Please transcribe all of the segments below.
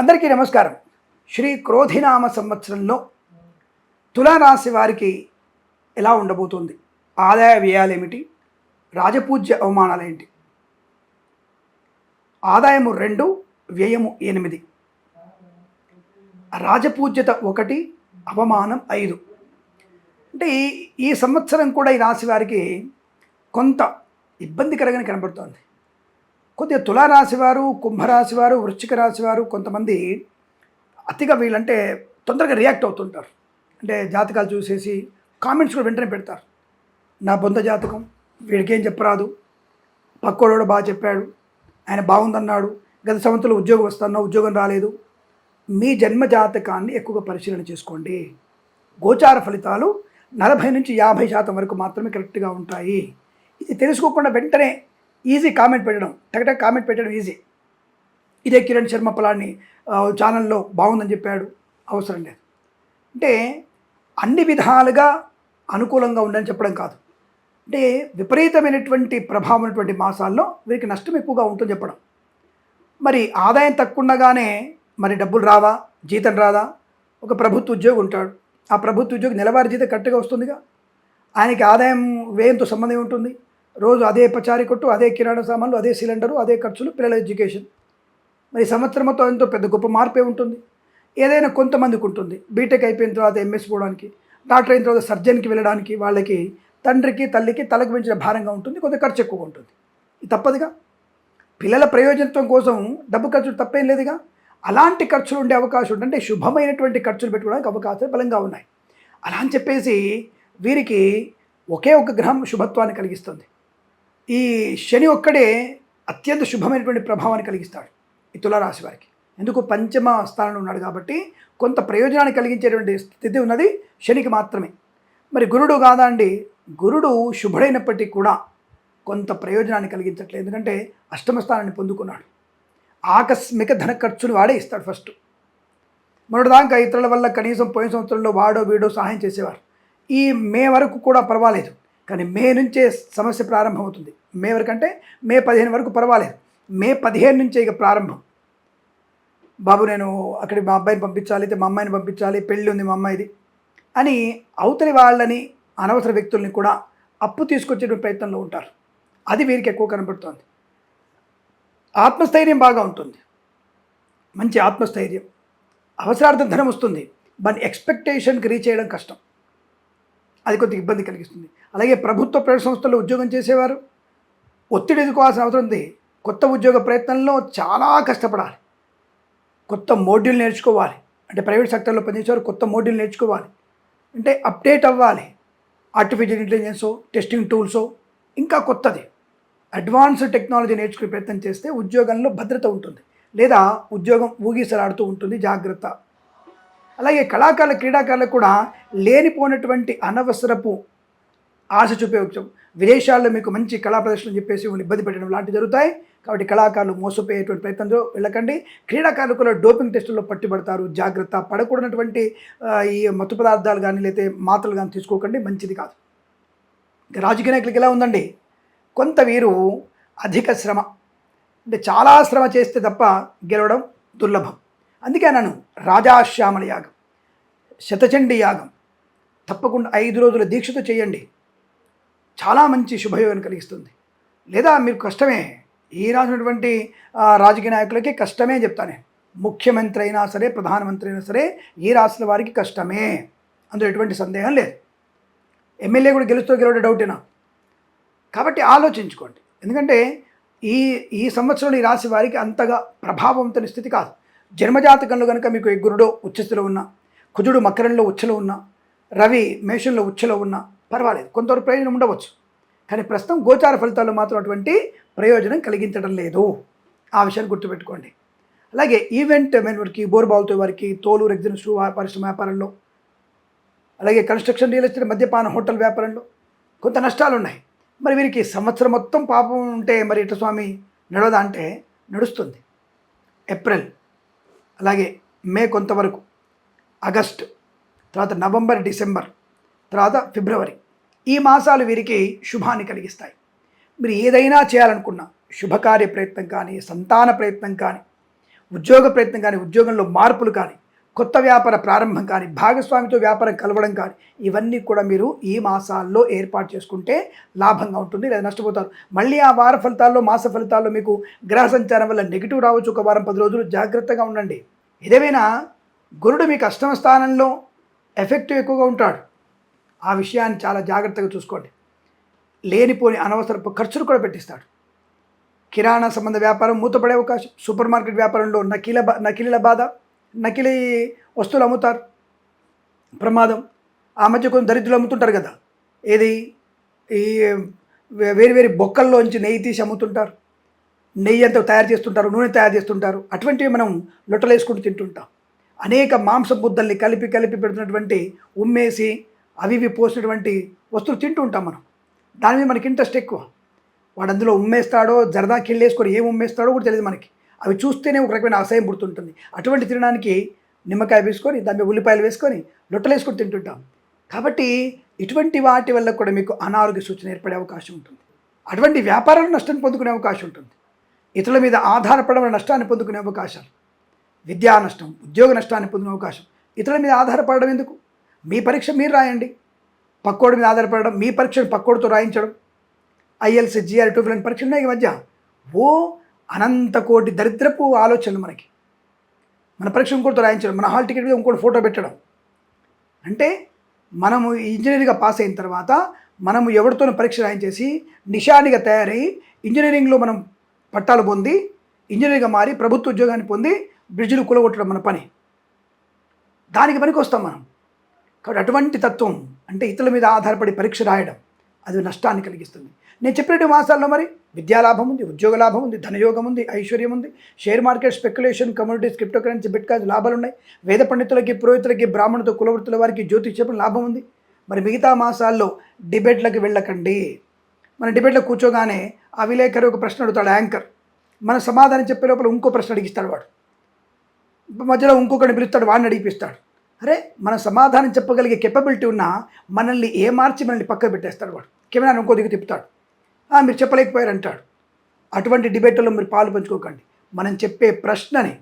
అందరికీ నమస్కారం. శ్రీ క్రోధినామ సంవత్సరంలో తులారాశి వారికి ఎలా ఉండబోతుంది? ఆదాయ వ్యయాలు ఏమిటి రాజపూజ్య అవమానాలు ఏంటి ఆదాయము రెండు వ్యయము ఎనిమిది. రాజపూజ్యత ఒకటి అవమానం ఐదు. అంటే ఈ సంవత్సరం కూడా ఈ రాశి వారికి కొంత ఇబ్బందికరంగా కనబడుతోంది. కొద్దిగా తులారాశి వారు కుంభరాశి వారు వృశ్చిక రాశి వారు కొంతమంది అతిగా వీళ్ళంటే తొందరగా రియాక్ట్ అవుతుంటారు. అంటే జాతకాలు చూసేసి కామెంట్స్ కూడా వెంటనే పెడతారు. నా బొంద జాతకం వీడికి ఏం చెప్పరాదు. పక్కోడు కూడా బాగా చెప్పాడు ఆయన బాగుందన్నాడు గత సంవత్సరంలో ఉద్యోగం వస్తానో ఉద్యోగం రాలేదు. మీ జన్మ జాతకాన్ని ఎక్కువగా పరిశీలన చేసుకోండి. గోచార ఫలితాలు నలభై నుంచి యాభై శాతం వరకు మాత్రమే కరెక్ట్గా ఉంటాయి. ఇది తెలుసుకోకుండా వెంటనే ఈజీ కామెంట్ పెట్టడం టకటక్ కామెంట్ పెట్టడం ఈజీ ఇదే కిరణ్ శర్మ పలాని ఛానల్లో బాగుందని చెప్పాడు అవసరం లేదు. అంటే అన్ని విధాలుగా అనుకూలంగా ఉందని చెప్పడం కాదు. అంటే విపరీతమైనటువంటి ప్రభావం ఉన్నటువంటి మాసాల్లో వీరికి నష్టం ఎక్కువగా ఉంటుందని చెప్పడం. మరి ఆదాయం తక్కువ ఉండగానే మరి డబ్బులు రావా జీతం రాదా? ఒక ప్రభుత్వ ఉద్యోగి ఉంటాడు. ఆ ప్రభుత్వ ఉద్యోగి నెలవారీ జీతం కరెక్ట్గా వస్తుందిగా? ఆయనకి ఆదాయం వ్యయంతో సంబంధం ఉంటుంది రోజు అదే పచారి కొట్టు అదే కిరాణా సామాన్లు అదే సిలిండరు అదే ఖర్చులు పిల్లల ఎడ్యుకేషన్. మరి సంవత్సరంతో ఎంతో పెద్ద గొప్ప మార్పే ఉంటుంది. ఏదైనా కొంతమందికి ఉంటుంది. బీటెక్ అయిపోయిన తర్వాత ఎంఎస్ పోవడానికి డాక్టర్ అయిన తర్వాత సర్జన్కి వెళ్ళడానికి వాళ్ళకి తండ్రికి తల్లికి తలకు మించిన భారంగా ఉంటుంది కొంత ఖర్చు ఎక్కువగా ఉంటుంది. ఇది తప్పదుగా? పిల్లల ప్రయోజనత్వం కోసం డబ్బు ఖర్చు తప్పేం లేదుగా? అలాంటి ఖర్చులు ఉండే అవకాశం ఉంటుంది అంటే శుభమైనటువంటి ఖర్చులు పెట్టుకోవడానికి అవకాశాలు బలంగా ఉన్నాయి. అలా అని చెప్పేసి వీరికి ఒకే ఒక గ్రహం శుభత్వాన్ని కలిగిస్తుంది. ఈ శని ఒక్కడే అత్యంత శుభమైనటువంటి ప్రభావాన్ని కలిగిస్తాడు ఈ తులారాశి వారికి. ఎందుకు? పంచమ స్థానంలో ఉన్నాడు కాబట్టి కొంత ప్రయోజనాన్ని కలిగించేటువంటి స్థితి ఉన్నది శనికి మాత్రమే. మరి గురుడు కాదా అండి? గురుడు శుభుడైనప్పటికీ కూడా కొంత ప్రయోజనాన్ని కలిగించట్లేదు. ఎందుకంటే అష్టమ స్థానాన్ని పొందుకున్నాడు. ఆకస్మిక ధన ఖర్చును వాడే ఇస్తాడు ఫస్ట్. మొన్నటిదాకా ఇతరుల వల్ల కనీసం పోయిన సంవత్సరంలో వాడో వీడో సహాయం చేసేవారు. ఈ మే వరకు కూడా పర్వాలేదు. కానీ మే నుంచే సమస్య ప్రారంభమవుతుంది. మే వరకు అంటే మే పదిహేను వరకు పర్వాలేదు. మే పదిహేను నుంచే ఇక ప్రారంభం. బాబు నేను అక్కడికి మా అబ్బాయిని పంపించాలి అయితే మా అమ్మాయిని పంపించాలి పెళ్ళి ఉంది మా అమ్మాయిది అని అవతలి వాళ్ళని అనవసర వ్యక్తుల్ని కూడా అప్పు తీసుకొచ్చే ప్రయత్నంలో ఉంటారు. అది వీరికి ఎక్కువ కనబడుతోంది. ఆత్మస్థైర్యం బాగా ఉంటుంది. మంచి ఆత్మస్థైర్యం. అవసరార్థం ధనం వస్తుంది. బట్ ఎక్స్పెక్టేషన్కి రీచ్ చేయడం కష్టం. అది కొద్దిగా ఇబ్బంది కలిగిస్తుంది. అలాగే ప్రభుత్వ ప్రైవేట్ సంస్థల్లో ఉద్యోగం చేసేవారు ఒత్తిడి ఎదుర్కోవాల్సిన అవసరం ఉంది. కొత్త ఉద్యోగ ప్రయత్నంలో చాలా కష్టపడాలి. కొత్త మోడ్యూల్ నేర్చుకోవాలి. అంటే ప్రైవేట్ సెక్టర్లో పనిచేసేవారు కొత్త మోడ్యూల్ నేర్చుకోవాలి. అంటే అప్డేట్ అవ్వాలి. ఆర్టిఫిషియల్ ఇంటెలిజెన్సో టెస్టింగ్ టూల్సో ఇంకా కొత్తది. అడ్వాన్స్డ్ టెక్నాలజీ నేర్చుకునే ప్రయత్నం చేస్తే ఉద్యోగంలో భద్రత ఉంటుంది. లేదా ఉద్యోగం ఊగిసలాడుతూ ఉంటుంది జాగ్రత్త. అలాగే కళాకారుల క్రీడాకారులకు కూడా లేనిపోయినటువంటి అనవసరపు ఆశ చూపించడం విదేశాల్లో మీకు మంచి కళా ప్రదర్శన చెప్పేసి ఇబ్బంది పెట్టడం లాంటివి జరుగుతాయి. కాబట్టి కళాకారులు మోసపోయేటువంటి ప్రయత్నంలో వెళ్ళకండి. క్రీడాకారులు కూడా డోపింగ్ టెస్టుల్లో పట్టుబడతారు. జాగ్రత్త పడకూడనటువంటి ఈ మత్తు పదార్థాలు కానీ లేకపోతే మాత్రలు కానీ తీసుకోకండి. మంచిది కాదు. రాజకీయ నాయకులకి ఎలా ఉందండి? కొంత వీరు అధిక శ్రమ అంటే చాలా శ్రమ చేస్తే తప్ప గెలవడం దుర్లభం. అందుకే నన్ను రాజాశ్యామల యాగం శతచండి యాగం తప్పకుండా ఐదు రోజుల దీక్షతో చేయండి. చాలా మంచి శుభయోగం కలిగిస్తుంది. లేదా మీరు కష్టమే ఈ రాసినటువంటి రాజకీయ నాయకులకి కష్టమే చెప్తాను. నేను. ముఖ్యమంత్రి అయినా సరే ప్రధానమంత్రి అయినా సరే ఈ రాసిన వారికి కష్టమే. అందులో ఎటువంటి సందేహం లేదు. ఎమ్మెల్యే కూడా గెలుస్తూ గెలవడం డౌటేనా? కాబట్టి ఆలోచించుకోండి. ఎందుకంటే ఈ ఈ సంవత్సరంలో ఈ రాశి వారికి అంతగా ప్రభావవంతమైన స్థితి కాదు. జన్మజాతకంలో కనుక మీకు ఈ గురుడు ఉచ్చస్థితిలో ఉన్న కుజుడు మకరంలో ఉచ్చలో ఉన్న రవి మేషంలో ఉచ్చలో ఉన్న పర్వాలేదు. కొంతవరకు ప్రయోజనం ఉండవచ్చు. కానీ ప్రస్తుతం గోచార ఫలితాల్లో మాత్రం అటువంటి ప్రయోజనం కలిగించడం లేదు. ఆ విషయాన్ని గుర్తుపెట్టుకోండి. అలాగే ఈవెంట్ వారికి బోర్బావుతో వారికి తోలు రెగ్జిన్ షూ పరిశ్రమ వ్యాపారంలో అలాగే కన్స్ట్రక్షన్ రియల్ ఎస్టేట్ మద్యపాన హోటల్ వ్యాపారంలో కొంత నష్టాలు ఉన్నాయి మరి వీరికి సంవత్సరం మొత్తం పాపం ఉంటే మరి ఇట స్వామి? నడవదా అంటే నడుస్తుంది. ఏప్రిల్ అలాగే మే కొంతవరకు ఆగస్ట్ తర్వాత నవంబర్ డిసెంబర్ తర్వాత ఫిబ్రవరి ఈ మాసాలు వీరికి శుభాన్ని కలిగిస్తాయి. మీరు ఏదైనా చేయాలనుకున్నా శుభకార్య ప్రయత్నం కానీ సంతాన ప్రయత్నం కానీ ఉద్యోగ ప్రయత్నం కానీ ఉద్యోగంలో మార్పులు కానీ కొత్త వ్యాపార ప్రారంభం కానీ భాగస్వామితో వ్యాపారం కలవడం కానీ ఇవన్నీ కూడా మీరు ఈ మాసాల్లో ఏర్పాటు చేసుకుంటే లాభంగా ఉంటుంది లేదా నష్టపోతారు. మళ్ళీ ఆ వార ఫలితాల్లో మాస ఫలితాల్లో మీకు గ్రహ సంచారం వల్ల నెగిటివ్ రావచ్చు. ఒక వారం పది రోజులు జాగ్రత్తగా ఉండండి. ఏదేమైనా గురుడు మీకు అష్టమ స్థానంలో ఎఫెక్టివ్ ఎక్కువగా ఉంటాడు. ఆ విషయాన్ని చాలా జాగ్రత్తగా చూసుకోండి. లేనిపోని అనవసరపు ఖర్చులు కూడా పెట్టిస్తాడు. కిరాణా సంబంధ వ్యాపారం మూతపడే అవకాశం సూపర్ మార్కెట్ వ్యాపారంలో నకిల బా నకిలీల బాధ నకిలీ వస్తువులు అమ్ముతారు. ప్రమాదం. ఆ మధ్య కొంచెం దరిద్రులు అమ్ముతుంటారు కదా. ఏది? ఈ వే- వేరు వేరు బొక్కల్లోంచి నెయ్యి తీసి అమ్ముతుంటారు. నెయ్యి అంతా తయారు చేస్తుంటారు నూనె తయారు చేస్తుంటారు. అటువంటివి మనం లొట్టలు వేసుకుంటూ తింటుంటాం. అనేక మాంస బుద్దల్ని కలిపి కలిపి పెడుతున్నటువంటి ఉమ్మేసి అవి ఇవి పోసినటువంటి వస్తువులు తింటూ ఉంటాం మనం. దాని మీద మనకి ఇంట్రెస్ట్ ఎక్కువ. వాడు అందులో ఉమ్మేస్తాడో జరదా కిళ్ళేసుకొని ఏం ఉమ్మేస్తాడో కూడా తెలియదు మనకి. అవి చూస్తేనే ఒక రకమైన అసహ్యం పుడుతుంటుంది. అటువంటి తినడానికి నిమ్మకాయ వేసుకొని దాని మీద ఉల్లిపాయలు వేసుకొని లొట్టలు వేసుకొని తింటుంటాం. కాబట్టి ఇటువంటి వాటి వల్ల కూడా మీకు అనారోగ్య సూచన ఏర్పడే అవకాశం ఉంటుంది. అటువంటి వ్యాపారాలు నష్టాన్ని పొందుకునే అవకాశం ఉంటుంది. ఇతరుల మీద ఆధారపడడం నష్టాన్ని పొందుకునే అవకాశాలు. విద్యా నష్టం ఉద్యోగ నష్టాన్ని పొందిన అవకాశం. ఇతరుల మీద ఆధారపడడం ఎందుకు? మీ పరీక్ష మీరు రాయండి. పక్కోడి మీద ఆధారపడడం మీ పరీక్షను పక్కోడితో రాయించడం. ఐఎల్సి జిఆర్ టూ ఇలాంటి పరీక్షలు ఉన్నాయి ఈ మధ్య. ఓ అనంత కోటి దరిద్రపు ఆలోచనలు మనకి. మన పరీక్ష ఇంకోటితో రాయించడం మన హాల్ టికెట్ మీద ఇంకోటి ఫోటో పెట్టడం. అంటే మనము ఇంజనీరింగ్గా పాస్ అయిన తర్వాత మనము ఎవరితోనూ పరీక్ష రాయించేసి నిషానిగా తయారై ఇంజనీరింగ్లో మనం పట్టాలు పొంది ఇంజనీర్గా మారి ప్రభుత్వ ఉద్యోగాన్ని పొంది బ్రిడ్జిలు కూలగొట్టడం మన పని. దానికి పనికి వస్తాం మనం. కాబట్టి అటువంటి తత్వం అంటే ఇతరుల మీద ఆధారపడి పరీక్ష రాయడం. అది నష్టాన్ని కలిగిస్తుంది. నేను చెప్పినట్టు మాసాల్లో మరి విద్యాలాభం ఉంది ఉద్యోగ లాభం ఉంది ధనయోగం ఉంది ఐశ్వర్యం ఉంది. Share market speculation communities cryptocurrency bitcoin లాభాలు ఉన్నాయి. వేద పండితులకి పురోహితులకి బ్రాహ్మణులతో కులవృత్తుల వారికి జ్యోతిష్యం లాభం ఉంది. మరి మిగతా మాసాల్లో డిబేట్లకు వెళ్ళకండి. మన డిబేట్లో కూర్చోగానే ఆ విలేకరు ఒక ప్రశ్న అడుగుతాడు యాంకర్. మన సమాధానం చెప్పే లోపల ఇంకో ప్రశ్న అడిగిస్తాడు వాడు. మధ్యలో ఇంకొకరిని పిలుస్తాడు వాడిని అడిగిపిస్తాడు. అరే మన సమాధానం చెప్పగలిగే కెపబిలిటీ ఉన్నా మనల్ని ఏ మార్చి మనల్ని పక్క పెట్టేస్తాడు వాడు. కెమెరాను ఇంకో దిగు తిప్పుతాడు. మీరు చెప్పలేకపోయారు అంటాడు. అటువంటి డిబేట్లో మీరు పాలు పంచుకోకండి. మనం చెప్పే ప్రశ్నని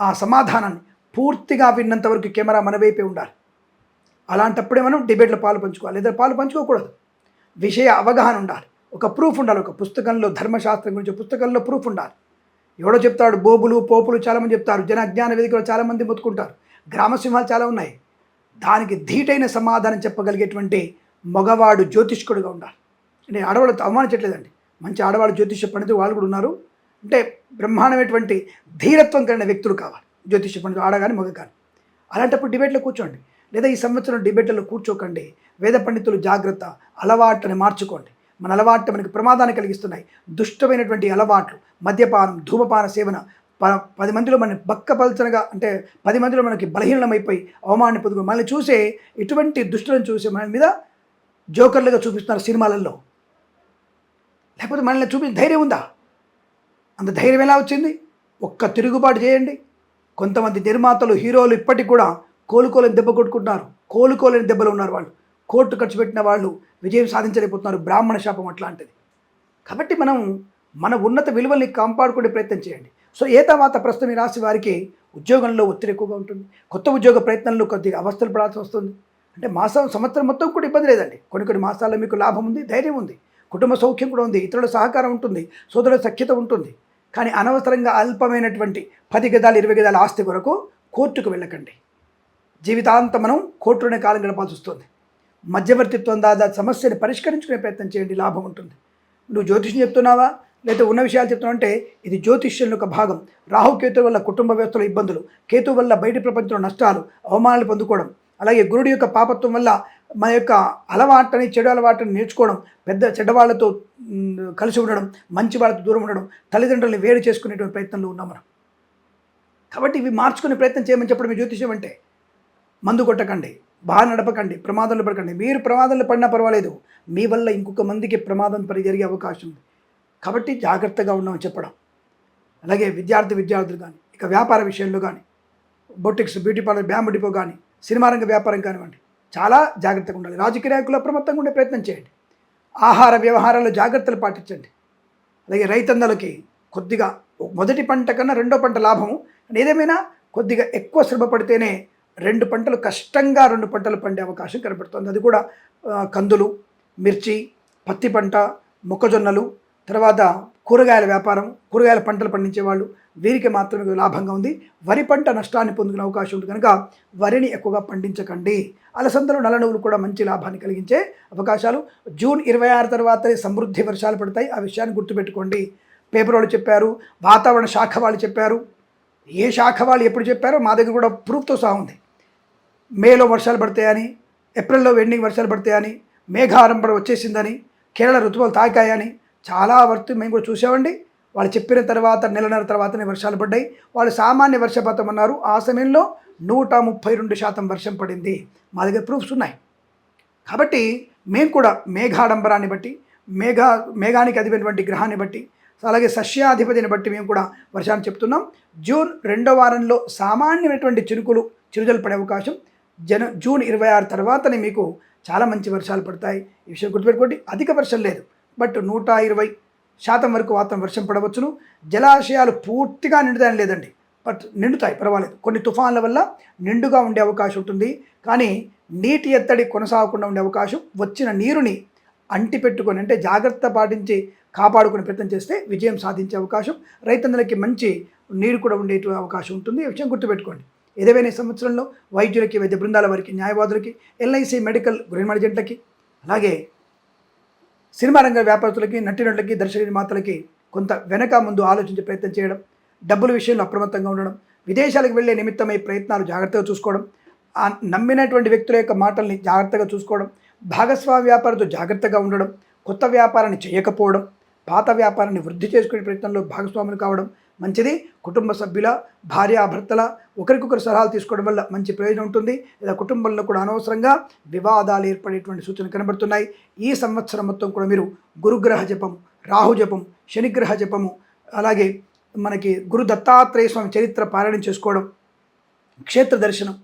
ఆ సమాధానాన్ని పూర్తిగా విన్నంత వరకు కెమెరా మన వైపే ఉండాలి. అలాంటప్పుడే మనం డిబేట్లో పాలు పంచుకోవాలి. లేదా పాలు పంచుకోకూడదు. విషయ అవగాహన ఉండాలి. ఒక ప్రూఫ్ ఉండాలి. ఒక పుస్తకంలో ధర్మశాస్త్రం గురించి పుస్తకంలో ప్రూఫ్ ఉండాలి. ఎవడో చెప్తాడు బోబులు పోపులు చాలామంది చెప్తారు. జన అజ్ఞాన వేదికలో చాలామంది మొత్తుకుంటారు. గ్రామసింహాలు చాలా ఉన్నాయి. దానికి ధీటైన సమాధానం చెప్పగలిగేటువంటి మగవాడు జ్యోతిష్కుడుగా ఉండాలి. నేను ఆడవాళ్ళతో అవమానించట్లేదండి. మంచి ఆడవాళ్ళు జ్యోతిష పండితులు వాళ్ళు కూడా ఉన్నారు. అంటే బ్రహ్మాండమైనటువంటి ధీరత్వం కలిగిన వ్యక్తులు కావాలి. జ్యోతిష పండితులు ఆడగాని మగ కానీ అలాంటప్పుడు డిబేట్లో కూర్చోండి. లేదా ఈ సంవత్సరం డిబేట్లలో కూర్చోకండి. వేద పండితులు జాగ్రత్త అలవాట్లని మార్చుకోండి. మన అలవాట్లు మనకి ప్రమాదాన్ని కలిగిస్తున్నాయి. దుష్టమైనటువంటి అలవాట్లు మద్యపానం ధూమపాన సేవన ప- పది మందిలో మన బక్కపల్చనగా అంటే పది మందిలో మనకి బలహీనమైపోయి అవమానం పొందుకుని మనల్ని చూసే ఇటువంటి దుష్టులను చూసే మన మీద జోకర్లుగా చూపిస్తున్నారు సినిమాలలో. లేకపోతే మనల్ని చూపి ధైర్యం ఉందా? అంత ధైర్యం ఎలా వచ్చింది? ఒక్క తిరుగుబాటు చేయండి. కొంతమంది నిర్మాతలు హీరోలు ఇప్పటికి కూడా కోలుకోలేని దెబ్బ కొట్టుకుంటున్నారు. కోలుకోలేని దెబ్బలు ఉన్నారు వాళ్ళు. కోర్టు ఖర్చు పెట్టిన వాళ్ళు విజయం సాధించలేకపోతున్నారు. బ్రాహ్మణ శాపం అట్లాంటిది. కాబట్టి మనం మన ఉన్నత విలువల్ని కాపాడుకునే ప్రయత్నం చేయండి. సో ఏ తర్వాత ప్రస్తుతం ఈ రాశి వారికి ఉద్యోగంలో ఒత్తిడి ఎక్కువగా ఉంటుంది. కొత్త ఉద్యోగ ప్రయత్నంలో కొద్దిగా అవస్థలు పడాల్సి వస్తుంది. అంటే మాసం సంవత్సరం మొత్తం కూడా ఇబ్బంది లేదండి. కొన్ని కొన్ని మాసాల్లో మీకు లాభం ఉంది ధైర్యం ఉంది కుటుంబ సౌఖ్యం కూడా ఉంది ఇతరుల సహకారం ఉంటుంది సోదరుల సఖ్యత ఉంటుంది. కానీ అనవసరంగా అల్పమైనటువంటి పది గదాలు ఇరవై గదాల ఆస్తి కొరకు కోర్టుకు వెళ్ళకండి. జీవితాంతం మనం కోర్టులోనే కాలం గడపాల్సి వస్తుంది. మధ్యవర్తిత్వం దాదా సమస్యను పరిష్కరించుకునే ప్రయత్నం చేయండి లాభం ఉంటుంది. నువ్వు జ్యోతిష్యం చెప్తున్నావా? లేదా ఉన్న విషయాలు చెప్తున్నావంటే ఇది జ్యోతిష్యంలో ఒక భాగం. రాహు కేతు వల్ల కుటుంబ వ్యవస్థలో ఇబ్బందులు కేతు వల్ల బయట ప్రపంచంలో నష్టాలు అవమానాలు పొందుకోవడం అలాగే గురుడి యొక్క పాపత్వం వల్ల మన యొక్క అలవాటని చెడు అలవాటుని నేర్చుకోవడం పెద్ద చెడ్డవాళ్ళతో కలిసి ఉండడం మంచి వాళ్ళతో దూరం ఉండడం తల్లిదండ్రులను వేరు చేసుకునేటువంటి ప్రయత్నంలో ఉన్నాం మనం. కాబట్టి ఇవి మార్చుకునే ప్రయత్నం చేయమని చెప్పడం మీ జ్యోతిష్యం అంటే మందు కొట్టకండి బాగా నడపకండి ప్రమాదంలో పడకండి. మీరు ప్రమాదంలో పడినా పర్వాలేదు మీ వల్ల ఇంకొక మందికి ప్రమాదం పరి జరిగే అవకాశం ఉంది. కాబట్టి జాగ్రత్తగా ఉన్నామని చెప్పడం. అలాగే విద్యార్థి విద్యార్థులు కానీ ఇక వ్యాపార విషయంలో కానీ boutiques beauty parlour bamboo depot కానీ సినిమా రంగ వ్యాపారం కానివ్వండి చాలా జాగ్రత్తగా ఉండాలి. రాజకీయ నాయకులు అప్రమత్తంగా ఉండే ప్రయత్నం చేయండి. ఆహార వ్యవహారాల్లో జాగ్రత్తలు పాటించండి. అలాగే రైతన్నలకి కొద్దిగా మొదటి పంట కన్నా రెండో పంట లాభం. ఏదేమైనా కొద్దిగా ఎక్కువ శ్రమ పడితేనే రెండు పంటలు కష్టంగా రెండు పంటలు పండే అవకాశం కనబడుతుంది. అది కూడా కందులు మిర్చి పత్తి పంట మొక్కజొన్నలు తర్వాత కూరగాయల వ్యాపారం కూరగాయల పంటలు పండించే వాళ్ళు వీరికి మాత్రమే లాభంగా ఉంది. వరి పంట నష్టాన్ని పొందుకునే అవకాశం ఉంది కనుక వరిని ఎక్కువగా పండించకండి. అలసందలు నల్ల నువ్వులు కూడా మంచి లాభాన్ని కలిగించే అవకాశాలు. జూన్ ఇరవై ఆరు తర్వాత సమృద్ధి వర్షాలు పడతాయి. ఆ విషయాన్ని గుర్తుపెట్టుకోండి. పేపర్ వాళ్ళు చెప్పారు వాతావరణ శాఖ వాళ్ళు చెప్పారు. ఏ శాఖ వాళ్ళు ఎప్పుడు చెప్పారో మా దగ్గర కూడా ప్రూఫ్తో సహా ఉంది. మేలో వర్షాలు పడతాయని ఏప్రిల్లో ఎండింగ్ వర్షాలు పడతాయని మేఘారంభం వచ్చేసిందని కేరళ ఋతువులు తాకాయని చాలా వరకు మేము కూడా చూసామండి వాళ్ళు చెప్పిన తర్వాత నెలన్నర తర్వాతనే వర్షాలు పడ్డాయి. వాళ్ళు సామాన్య వర్షపాతం అన్నారు. ఆ సమయంలో నూట ముప్పై రెండు శాతం వర్షం పడింది. మా దగ్గర ప్రూఫ్స్ ఉన్నాయి. కాబట్టి మేము కూడా మేఘాడంబరాన్ని బట్టి మేఘ మేఘానికి అధిపతిటువంటి గ్రహాన్ని బట్టి అలాగే సస్యాధిపతిని బట్టి మేము కూడా వర్షాన్ని చెప్తున్నాం. జూన్ రెండో వారంలో సామాన్యమైనటువంటి చినుకులు చిరుజలు పడే అవకాశం. జన జూన్ ఇరవై ఆరు తర్వాతనే మీకు చాలా మంచి వర్షాలు పడతాయి. ఈ విషయం గుర్తుపెట్టుకోండి. అధిక వర్షం లేదు. బట్ నూట ఇరవై శాతం వరకు వాతం వర్షం పడవచ్చును. జలాశయాలు పూర్తిగా నిండుతాయని లేదండి. బట్ నిండుతాయి పర్వాలేదు. కొన్ని తుఫాన్ల వల్ల నిండుగా ఉండే అవకాశం ఉంటుంది. కానీ నీటి ఎత్తడి కొనసాగకుండా ఉండే అవకాశం వచ్చిన నీరుని అంటి పెట్టుకొని అంటే జాగ్రత్త పాటించి కాపాడుకునే ప్రయత్నం చేస్తే విజయం సాధించే అవకాశం రైతన్నలకి మంచి నీరు కూడా ఉండే అవకాశం ఉంటుంది. ఈ విషయం గుర్తుపెట్టుకోండి. ఏదేమైనా సంవత్సరంలో వైద్యులకి వైద్య బృందాల వారికి న్యాయవాదులకి ఎల్ఐసి మెడికల్ గృహ అలాగే సినిమా రంగ వ్యాపారస్తులకి నటినటులకి దర్శక నిర్మాతలకి కొంత వెనక ముందు ఆలోచించే ప్రయత్నం చేయడం డబ్బుల విషయంలో అప్రమత్తంగా ఉండడం విదేశాలకు వెళ్ళే నిమిత్తమై ప్రయత్నాలు జాగ్రత్తగా చూసుకోవడం ఆ నమ్మినటువంటి వ్యక్తుల యొక్క మాటల్ని జాగ్రత్తగా చూసుకోవడం భాగస్వామి వ్యాపారంతో జాగ్రత్తగా ఉండడం కొత్త వ్యాపారాన్ని చేయకపోవడం పాత వ్యాపారాన్ని వృద్ధి చేసుకునే ప్రయత్నంలో భాగస్వాములు కావడం మంచిది. కుటుంబ సభ్యుల భార్యాభర్తల ఒకరికొకరు సలహాలు తీసుకోవడం వల్ల మంచి ప్రయోజనం ఉంటుంది. లేదా కుటుంబంలో కూడా అనవసరంగా వివాదాలు ఏర్పడేటువంటి సూచనలు కనబడుతున్నాయి. ఈ సంవత్సరం మొత్తం కూడా మీరు గురుగ్రహ జపం రాహు జపం శనిగ్రహ జపము అలాగే మనకి గురు దత్తాత్రేయ స్వామి చరిత్ర పారాయణం చేసుకోవడం క్షేత్ర దర్శనం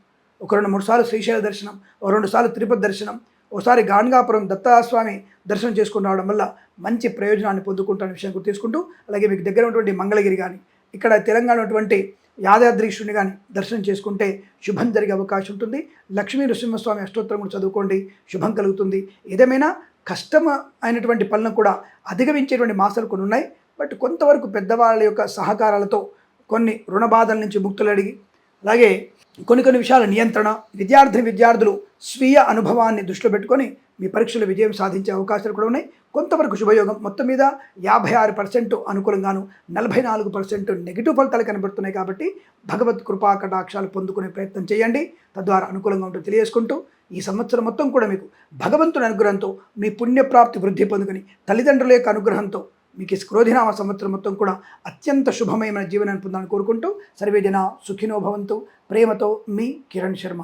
ఒక రెండు మూడు సార్లు శ్రీశైల దర్శనం ఒక రెండు సార్లు తిరుపతి దర్శనం ఒకసారి గాణగాపురం దత్తాస్వామి దర్శనం చేసుకుని రావడం వల్ల మంచి ప్రయోజనాన్ని పొందుకుంటున్న విషయం గుర్తు తీసుకుంటూ అలాగే మీకు దగ్గర ఉన్నటువంటి మంగళగిరి కానీ ఇక్కడ తెలంగాణ ఉన్నటువంటి యాదాద్రీశ్వరుని కానీ దర్శనం చేసుకుంటే శుభం జరిగే అవకాశం ఉంటుంది. లక్ష్మీ నృసింహస్వామి అష్టోత్తరం కూడా చదువుకోండి శుభం కలుగుతుంది. ఏదేమైనా కష్టం అయినటువంటి పనులను కూడా అధిగమించేటువంటి మాసాలు కొన్ని ఉన్నాయి. బట్ కొంతవరకు పెద్దవాళ్ళ యొక్క సహకారాలతో కొన్ని రుణ బాధల నుంచి ముక్తులు అడిగి అలాగే కొన్ని కొన్ని విషయాల నియంత్రణ విద్యార్థి విద్యార్థులు స్వీయ అనుభవాన్ని దృష్టిలో పెట్టుకొని మీ పరీక్షలు విజయం సాధించే అవకాశాలు కూడా ఉన్నాయి. కొంతవరకు శుభయోగం మొత్తం మీద యాభై ఆరు పర్సెంట్ అనుకూలంగాను నలభై నాలుగు పర్సెంట్ నెగిటివ్ ఫలితాలు కనబడుతున్నాయి కాబట్టి భగవత్ కృపా కటాక్షాలు పొందుకునే ప్రయత్నం చేయండి. తద్వారా అనుకూలంగా ఉంటూ తెలియజేసుకుంటూ ఈ సంవత్సరం మొత్తం కూడా మీకు భగవంతుని అనుగ్రహంతో మీ పుణ్యప్రాప్తి వృద్ధి పొందుకుని తల్లిదండ్రుల యొక్క అనుగ్రహంతో మీకు ఈ క్రోధినామ సంవత్సరం మొత్తం కూడా అత్యంత శుభమైన జీవనాన్ని పొందాలని కోరుకుంటూ సర్వే జన సుఖినో భవంతు. ప్రేమతో మీ కిరణ్ శర్మ.